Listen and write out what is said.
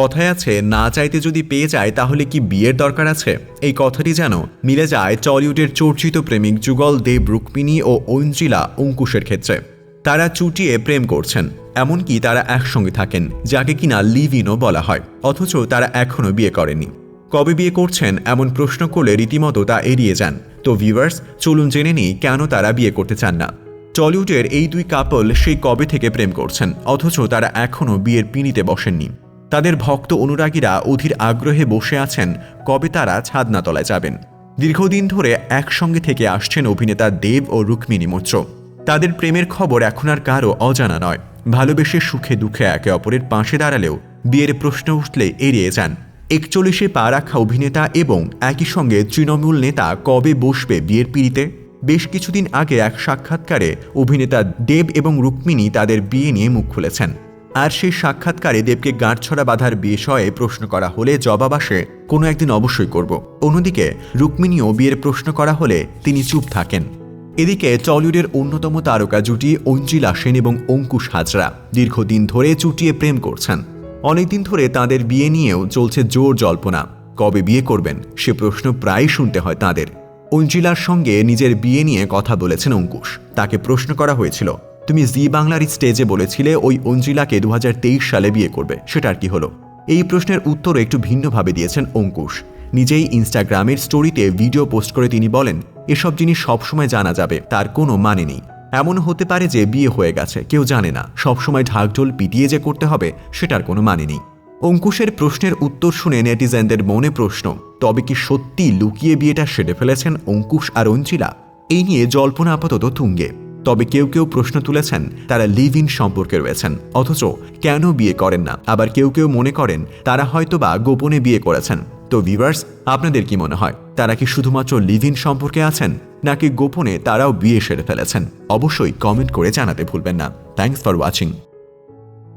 কথায় আছে, না চাইতে যদি পেয়ে যায়, তাহলে কি বিয়ের দরকার আছে? এই কথাটি যেন মিলে যায় টলিউডের চর্চিত প্রেমিক যুগল দেব রুক্মিণী ও ঐন্দ্রিলা অঙ্কুশের ক্ষেত্রে। তারা চুটিয়ে প্রেম করছেন, এমনকি তারা একসঙ্গে থাকেন, যাকে কিনা লিভ ইনও বলা হয়, অথচ তারা এখনও বিয়ে করেনি। কবে বিয়ে করছেন, এমন প্রশ্ন করলে রীতিমতো তা এড়িয়ে যান। তো ভিউয়ার্স, চলুন জেনে নিই কেন তারা বিয়ে করতে চান না। টলিউডের এই দুই কাপল সেই কবে থেকে প্রেম করছেন, অথচ তারা এখনও বিয়ের পিঁড়িতে বসেননি। তাদের ভক্ত অনুরাগীরা অধীর আগ্রহে বসে আছেন, কবে তারা ছাদনাতলায় যাবেন। দীর্ঘদিন ধরে একসঙ্গে থেকে আসছেন অভিনেতা দেব ও রুক্মিণী মৈত্র। তাদের প্রেমের খবর এখন আর কারও অজানা নয়। ভালোবেসে সুখে দুঃখে একে অপরের পাশে দাঁড়ালেও বিয়ের প্রশ্ন উঠলে এড়িয়ে যান। একচল্লিশে পা রাখা অভিনেতা এবং একই সঙ্গে তৃণমূল নেতা কবে বসবে বিয়ের পিড়িতে? বেশ কিছুদিন আগে এক সাক্ষাৎকারে অভিনেতা দেব এবং রুক্মিণী তাদের বিয়ে নিয়ে মুখ খুলেছেন। আর সেই সাক্ষাৎকারে দেবকে গাঁটছড়া বাঁধার বিষয়ে প্রশ্ন করা হলে জবাব আসে, কোনো একদিন অবশ্যই করব। অন্যদিকে, রুক্মিণীও বিয়ের প্রশ্ন করা হলে তিনি চুপ থাকেন। এদিকে, টলিউডের অন্যতম তারকা জুটি অঞ্জিলা সেন এবং অঙ্কুশ হাজরা দীর্ঘদিন ধরে চুটিয়ে প্রেম করছেন। অনেকদিন ধরে তাদের বিয়ে নিয়েও চলছে জোর জল্পনা। কবে বিয়ে করবেন, সে প্রশ্ন প্রায়ই শুনতে হয় তাদের। অঞ্জিলার সঙ্গে নিজের বিয়ে নিয়ে কথা বলেছেন অঙ্কুশ। তাকে প্রশ্ন করা হয়েছিল তুমি জি বাংলার স্টেজে বলেছিলে ওই অঞ্জিলাকে দু হাজার তেইশ সালে বিয়ে করবে। সেটার কি হলো? এই প্রশ্নের উত্তর একটু ভিন্নভাবে দিয়েছেন অঙ্কুশ। নিজেই ইনস্টাগ্রামের স্টোরিতে ভিডিও পোস্ট করে তিনি বলেন, এসব জিনিস সবসময় জানা যাবে, তার কোনো মানে নেই। এমন হতে পারে যে বিয়ে হয়ে গেছে, কেউ জানে না। সবসময় ঢাকঢোল পিটিয়ে যে করতে হবে, সেটার কোনো মানে নেই। অঙ্কুশের প্রশ্নের উত্তর শুনে নেটিজেনদের মনে প্রশ্ন, তবে কি সত্যি লুকিয়ে বিয়েটা সেরে ফেলেছেন অঙ্কুশ আর অঞ্চিলা এই নিয়ে জল্পনা আপাতত তুঙ্গে। তবে কেউ কেউ প্রশ্ন তুলেছেন, তারা লিভ ইন সম্পর্কে রয়েছেন। অথচ কেন বিয়ে করেন না? আবার কেউ কেউ মনে করেন, তারা হয়তো বা গোপনে বিয়ে করেছেন। তো ভিভার্স আপনাদের কি মনে হয়, তারা কি শুধুমাত্র লিভ ইন সম্পর্কে আছেন, নাকি গোপনে তারাও বিয়ে সেরে ফেলেছেন? অবশ্যই কমেন্ট করে জানাতে ভুলবেন না। Thanks for watching.